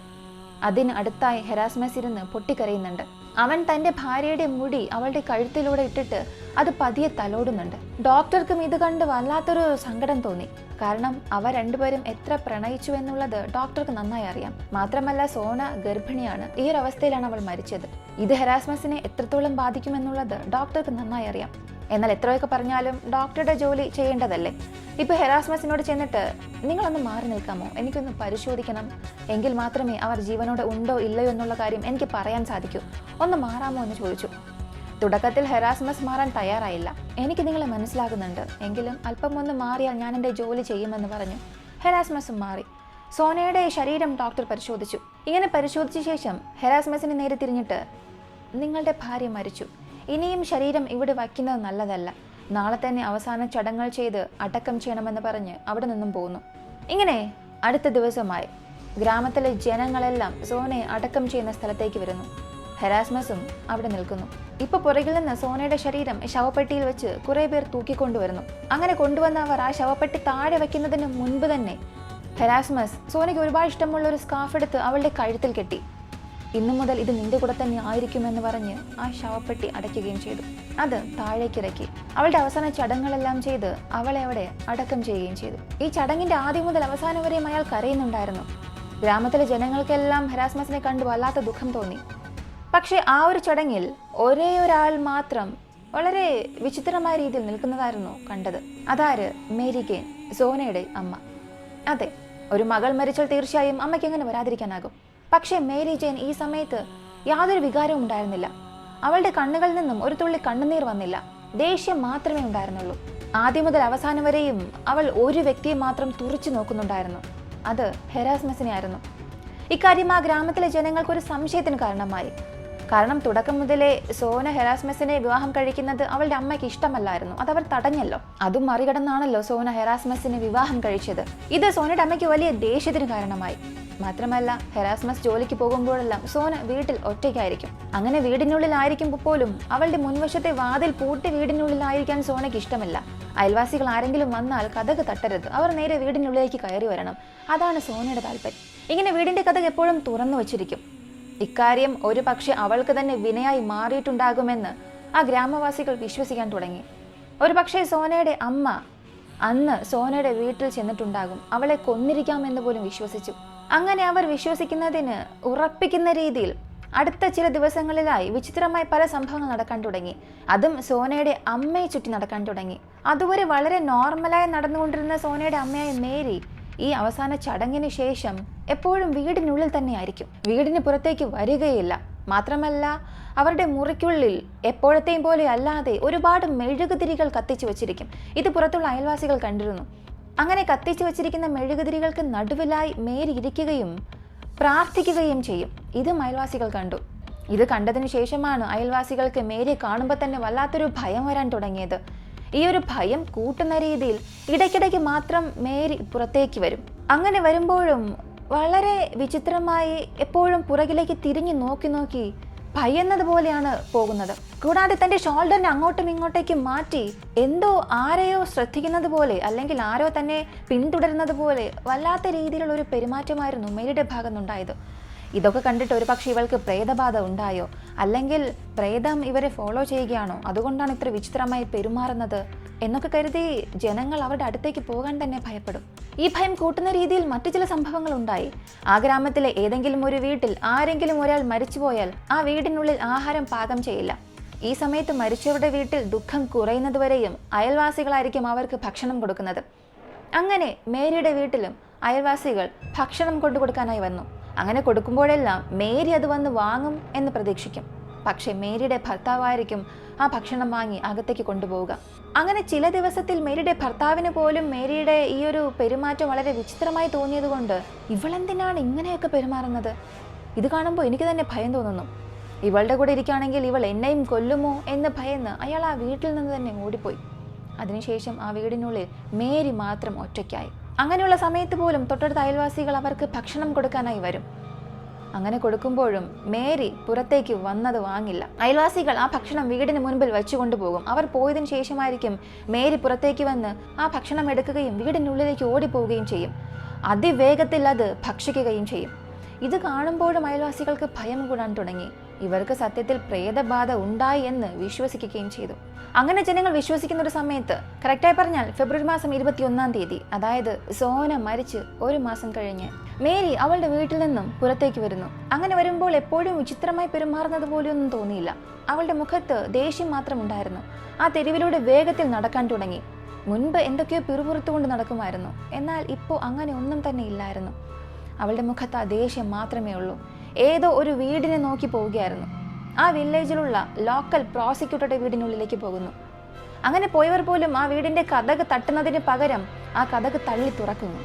അതിന് അടുത്തായി ഹെറാസ്മസ് ഇരുന്ന് പൊട്ടിക്കരയുന്നുണ്ട്. അവൻ തന്റെ ഭാര്യയുടെ മുടി അവളുടെ കഴുത്തിലൂടെ ഇട്ടിട്ട് അത് പതിയെ തലോടുന്നുണ്ട്. ഡോക്ടർക്കും ഇത് കണ്ട് വല്ലാത്തൊരു സങ്കടം തോന്നി. കാരണം അവ രണ്ടുപേരും എത്ര പ്രണയിച്ചു എന്നുള്ളത് ഡോക്ടർക്ക് നന്നായി അറിയാം. മാത്രമല്ല സോന ഗർഭിണിയാണ്. ഈ അവസ്ഥയിലാണ് അവൾ മരിച്ചത്. ഇത് ഹെറാസ്മസിനെ എത്രത്തോളം ബാധിക്കുമെന്നുള്ളത് ഡോക്ടർക്ക് നന്നായി അറിയാം. എന്നാൽ എത്രയൊക്കെ പറഞ്ഞാലും ഡോക്ടറുടെ ജോലി ചെയ്യേണ്ടതല്ലേ? ഇപ്പോൾ ഹെറാസ്മസിനോട് ചെന്നിട്ട് നിങ്ങളൊന്ന് മാറി നിൽക്കാമോ? എനിക്കൊന്ന് പരിശോധിക്കണം. എങ്കിൽ മാത്രമേ അവർ ജീവനോടെ ഉണ്ടോ ഇല്ലയോ എന്നുള്ള കാര്യം എനിക്ക് പറയാൻ സാധിക്കൂ. ഒന്ന് മാറാമോ എന്ന് ചോദിച്ചു. തുടക്കത്തിൽ ഹെറാസ്മസ് മാറാൻ തയ്യാറായില്ല. എനിക്ക് നിങ്ങളെ മനസ്സിലാകുന്നുണ്ട്. എങ്കിലും അല്പം ഒന്ന് മാറിയാൽ ഞാൻ എന്റെ ജോലി ചെയ്യുമെന്ന് പറഞ്ഞു. ഹെറാസ്മസും മാറി. സോനയുടെ ശരീരം ഡോക്ടർ പരിശോധിച്ചു. ഇങ്ങനെ പരിശോധിച്ച ശേഷം ഹെറാസ്മസിനെ നേരെ തിരിഞ്ഞിട്ട് നിങ്ങളുടെ ഭാര്യ മരിച്ചു. ഇനിയും ശരീരം ഇവിടെ വയ്ക്കുന്നത് നല്ലതല്ല. നാളെ തന്നെ അവസാന ചടങ്ങുകൾ ചെയ്ത് അടക്കം ചെയ്യണമെന്ന് പറഞ്ഞ് അവിടെ നിന്നും പോന്നു. ഇങ്ങനെ അടുത്ത ദിവസമായി ഗ്രാമത്തിലെ ജനങ്ങളെല്ലാം സോനയെ അടക്കം ചെയ്യുന്ന സ്ഥലത്തേക്ക് വരുന്നു. ഹെരാസ്മസും അവിടെ നിൽക്കുന്നു. ഇപ്പൊ പുറകിൽ നിന്ന് സോനയുടെ ശരീരം ശവപ്പെട്ടിയിൽ വെച്ച് കുറെ പേർ തൂക്കിക്കൊണ്ടുവരുന്നു. അങ്ങനെ കൊണ്ടുവന്ന അവർ ആ ശവപ്പെട്ടി താഴെ വെക്കുന്നതിന് മുൻപ് തന്നെ ഹെരാസ്മസ് സോനയ്ക്ക് ഒരുപാട് ഇഷ്ടമുള്ള ഒരു സ്കാർഫ് എടുത്ത് അവളുടെ കഴുത്തിൽ കെട്ടി. ഇന്നു മുതൽ ഇത് നിന്റെ കൂടെ തന്നെ ആയിരിക്കുമെന്ന് പറഞ്ഞ് ആ ശവപ്പെട്ടി അടയ്ക്കുകയും ചെയ്തു. അത് താഴേക്കിറക്കി. അവളുടെ അവസാന ചടങ്ങുകളെല്ലാം ചെയ്ത് അവളെ അവിടെ അടക്കം ചെയ്യുകയും ചെയ്തു. ഈ ചടങ്ങിന്റെ ആദ്യം മുതൽ അവസാനം വരെയും അയാൾ കരയുന്നുണ്ടായിരുന്നു. ഗ്രാമത്തിലെ ജനങ്ങൾക്കെല്ലാം ഹരാസ്മസിനെ കണ്ടു വല്ലാത്ത ദുഃഖം തോന്നി. പക്ഷേ ആ ഒരു ചടങ്ങിൽ ഒരേ ഒരാൾ മാത്രം വളരെ വിചിത്രമായ രീതിയിൽ നിൽക്കുന്നതായിരുന്നു കണ്ടത്. അതാര്? മേരി ഗെയിൻ സോനയുടെ അമ്മ. അതെ ഒരു മകൾ മരിച്ചാൽ തീർച്ചയായും അമ്മയ്ക്ക് എങ്ങനെ വരാതിരിക്കാനാകും? പക്ഷേ മേരി ജെയിൻ ഈ സമയത്ത് യാതൊരു വികാരവും ഉണ്ടായിരുന്നില്ല. അവളുടെ കണ്ണുകളിൽ നിന്നും ഒരു തുള്ളി കണ്ണുനീർ വന്നില്ല. ദേഷ്യം മാത്രമേ ഉണ്ടായിരുന്നുള്ളൂ. ആദ്യം മുതൽ അവസാനം വരെയും അവൾ ഒരു വ്യക്തിയെ മാത്രം തുറച്ചു നോക്കുന്നുണ്ടായിരുന്നു. അത് ഹെറാസ്മസിനെ ആയിരുന്നു ഇക്കാര്യം ആ ഗ്രാമത്തിലെ ജനങ്ങൾക്ക് ഒരു സംശയത്തിന് കാരണമായി. കാരണം തുടക്കം മുതലേ സോന ഹെറാസ്മസിനെ വിവാഹം കഴിക്കുന്നത് അവളുടെ അമ്മയ്ക്ക് ഇഷ്ടമല്ലായിരുന്നു. അത് അവർ തടഞ്ഞല്ലോ. അതും മറികടന്നാണല്ലോ സോന ഹെറാസ്മസിനെ വിവാഹം കഴിച്ചത്. ഇത് സോനയുടെ അമ്മയ്ക്ക് വലിയ ദേഷ്യത്തിന് കാരണമായി. മാത്രമല്ല ഹെറാസ്മസ് ജോലിക്ക് പോകുമ്പോഴെല്ലാം സോന വീട്ടിൽ ഒറ്റയ്ക്കായിരിക്കും. അങ്ങനെ വീടിനുള്ളിലായിരിക്കും പോലും അവളുടെ മുൻവശത്തെ വാതിൽ പൂട്ടി വീടിനുള്ളിലായിരിക്കാൻ സോനയ്ക്ക് ഇഷ്ടമല്ല. അയൽവാസികൾ ആരെങ്കിലും വന്നാൽ കഥക് തട്ടരുത്. അവർ നേരെ വീടിനുള്ളിലേക്ക് കയറി വരണം. അതാണ് സോനയുടെ താല്പര്യം. ഇങ്ങനെ വീടിന്റെ കഥക് എപ്പോഴും തുറന്നു വച്ചിരിക്കും. ഇക്കാര്യം ഒരു പക്ഷെ അവൾക്ക് തന്നെ വിനയായി മാറിയിട്ടുണ്ടാകുമെന്ന് ആ ഗ്രാമവാസികൾ വിശ്വസിക്കാൻ തുടങ്ങി. ഒരു പക്ഷേ സോനയുടെ അമ്മ അന്ന് സോനയുടെ വീട്ടിൽ ചെന്നിട്ടുണ്ടാകും. അവളെ കൊന്നിരിക്കാമെന്ന് പോലും വിശ്വസിച്ചു. അങ്ങനെ അവർ വിശ്വസിക്കുന്നതിന് ഉറപ്പിക്കുന്ന രീതിയിൽ അടുത്ത ചില ദിവസങ്ങളിലായി വിചിത്രമായ പല സംഭവങ്ങൾ നടക്കാൻ തുടങ്ങി. അതും സോനയുടെ അമ്മയെ ചുറ്റി നടക്കാൻ തുടങ്ങി. അതുവരെ വളരെ നോർമലായി നടന്നുകൊണ്ടിരുന്ന സോനയുടെ അമ്മയായ മേരി ഈ അവസാന ചടങ്ങിന് ശേഷം എപ്പോഴും വീടിനുള്ളിൽ തന്നെയായിരിക്കും. വീടിന് പുറത്തേക്ക് വരികയില്ല. മാത്രമല്ല അവരുടെ മുറിക്കുള്ളിൽ എപ്പോഴത്തെയും പോലെ അല്ലാതെ ഒരുപാട് മെഴുകുതിരികൾ കത്തിച്ചു വച്ചിരിക്കും. ഇത് പുറത്തുള്ള അയൽവാസികൾ കണ്ടിരുന്നു. അങ്ങനെ കത്തിച്ചു വച്ചിരിക്കുന്ന മെഴുകുതിരികൾക്ക് നടുവിലായി മേരി ഇരിക്കുകയും പ്രാർത്ഥിക്കുകയും ചെയ്യും. ഇതും അയൽവാസികൾ കണ്ടു. ഇത് കണ്ടതിന് ശേഷമാണ് അയൽവാസികൾക്ക് മേരി കാണുമ്പോൾ തന്നെ വല്ലാത്തൊരു ഭയം വരാൻ തുടങ്ങിയത്. ഈ ഒരു ഭയം കൂട്ടുന്ന രീതിയിൽ ഇടയ്ക്കിടയ്ക്ക് മാത്രം മേരി പുറത്തേക്ക് വരും. അങ്ങനെ വരുമ്പോഴും വളരെ വിചിത്രമായി എപ്പോഴും പുറകിലേക്ക് തിരിഞ്ഞു നോക്കി നോക്കി ഭയന്നത് പോലെയാണ് പോകുന്നത്. കൂടാതെ തന്റെ ഷോൾഡറിനെ അങ്ങോട്ടും ഇങ്ങോട്ടേക്കും മാറ്റി എന്തോ ആരെയോ ശ്രദ്ധിക്കുന്നത് പോലെ അല്ലെങ്കിൽ ആരോ തന്നെ പിന്തുടരുന്നത് പോലെ വല്ലാത്ത രീതിയിലുള്ള ഒരു പെരുമാറ്റമായിരുന്നു മേരിയുടെ ഭാഗത്തുനിന്നുണ്ടായത്. ഇതൊക്കെ കണ്ടിട്ട് ഒരു പക്ഷേ ഇവൾക്ക് പ്രേതബാധ ഉണ്ടായോ? അല്ലെങ്കിൽ പ്രേതം ഇവരെ ഫോളോ ചെയ്യുകയാണോ? അതുകൊണ്ടാണ് ഇത്ര വിചിത്രമായി പെരുമാറുന്നത്? എന്നൊക്കെ കരുതി ജനങ്ങൾ അവരുടെ അടുത്തേക്ക് പോകാൻ തന്നെ ഭയപ്പെടും. ഈ ഭയം കൂട്ടുന്ന രീതിയിൽ മറ്റു ചില സംഭവങ്ങൾ ഉണ്ടായി. ആ ഗ്രാമത്തിലെ ഏതെങ്കിലും ഒരു വീട്ടിൽ ആരെങ്കിലും ഒരാൾ മരിച്ചുപോയാൽ ആ വീടിനുള്ളിൽ ആഹാരം പാകം ചെയ്യില്ല. ഈ സമയത്ത് മരിച്ചവരുടെ വീട്ടിൽ ദുഃഖം കുറയുന്നത് കുറയുന്നതുവരെയും അയൽവാസികളായിരിക്കും അവർക്ക് ഭക്ഷണം കൊടുക്കുന്നത്. അങ്ങനെ മേരിയുടെ വീട്ടിലും അയൽവാസികൾ ഭക്ഷണം കൊണ്ടു കൊടുക്കാനായി വന്നു. അങ്ങനെ കൊടുക്കുമ്പോഴെല്ലാം മേരി അത് വന്ന് വാങ്ങും എന്ന് പ്രതീക്ഷിക്കും. പക്ഷേ മേരിയുടെ ഭർത്താവായിരിക്കും ആ ഭക്ഷണം വാങ്ങി അകത്തേക്ക് കൊണ്ടുപോവുക. അങ്ങനെ ചില ദിവസത്തിൽ മേരിയുടെ ഭർത്താവിന് പോലും മേരിയുടെ ഈ ഒരു പെരുമാറ്റം വളരെ വിചിത്രമായി തോന്നിയതുകൊണ്ട് ഇവളെന്തിനാണ് ഇങ്ങനെയൊക്കെ പെരുമാറുന്നത്? ഇത് കാണുമ്പോൾ എനിക്ക് തന്നെ ഭയം തോന്നുന്നു. ഇവളുടെ കൂടെ ഇരിക്കുകയാണെങ്കിൽ ഇവൾ എന്നെയും കൊല്ലുമോ എന്ന് ഭയന്ന് അയാൾ ആ വീട്ടിൽ നിന്ന് തന്നെ ഓടിപ്പോയി. അതിനുശേഷം ആ വീടിനുള്ളിൽ മേരി മാത്രം ഒറ്റയ്ക്കായി. അങ്ങനെയുള്ള സമയത്ത് പോലും തൊട്ടടുത്ത അയൽവാസികൾ അവർക്ക് ഭക്ഷണം കൊടുക്കാനായി വരും. അങ്ങനെ കൊടുക്കുമ്പോഴും മേരി പുറത്തേക്ക് വന്നത് വാങ്ങില്ല. അയൽവാസികൾ ആ ഭക്ഷണം വീടിന് മുൻപിൽ വെച്ചു കൊണ്ടുപോകും അവർ പോയതിനു ശേഷമായിരിക്കും മേരി പുറത്തേക്ക് വന്ന് ആ ഭക്ഷണം എടുക്കുകയും വീടിനുള്ളിലേക്ക് ഓടിപ്പോവുകയും ചെയ്യും. അതിവേഗത്തിൽ അത് ഭക്ഷിക്കുകയും ചെയ്യും. ഇത് കാണുമ്പോഴും അയൽവാസികൾക്ക് ഭയം കൂടാൻ തുടങ്ങി. ഇവർക്ക് സത്യത്തിൽ പ്രേതബാധ ഉണ്ടായി എന്ന് വിശ്വസിക്കുകയും ചെയ്തു. അങ്ങനെ ജനങ്ങൾ വിശ്വസിക്കുന്ന ഒരു സമയത്ത് കറക്റ്റായി പറഞ്ഞാൽ ഫെബ്രുവരി മാസം ഇരുപത്തിയൊന്നാം തീയതി അതായത് സോന മരിച്ച് ഒരു മാസം കഴിഞ്ഞ് മേരി അവളുടെ വീട്ടിൽ നിന്നും പുറത്തേക്ക് വരുന്നു. അങ്ങനെ വരുമ്പോൾ എപ്പോഴും വിചിത്രമായി പെരുമാറുന്നത് പോലെയൊന്നും തോന്നിയില്ല. അവളുടെ മുഖത്ത് ദേഷ്യം മാത്രം ഉണ്ടായിരുന്നു. ആ തെരുവിലൂടെ വേഗത്തിൽ നടക്കാൻ തുടങ്ങി. മുൻപ് എന്തൊക്കെയോ പിറുപുറത്തുകൊണ്ട് നടക്കുമായിരുന്നു. എന്നാൽ ഇപ്പോൾ അങ്ങനെ ഒന്നും തന്നെ ഇല്ലായിരുന്നു. അവളുടെ മുഖത്ത് ആ ദേഷ്യം മാത്രമേ ഉള്ളൂ. ഏതോ ഒരു വീടിനെ നോക്കി പോവുകയായിരുന്നു. ആ വില്ലേജിലുള്ള ലോക്കൽ പ്രോസിക്യൂട്ടറുടെ വീടിനുള്ളിലേക്ക് പോകുന്നു. അങ്ങനെ പോയവർ പോലും ആ വീടിന്റെ കഥക് തട്ടുന്നതിന് പകരം ആ കഥക് തള്ളി തുറക്കുന്നു.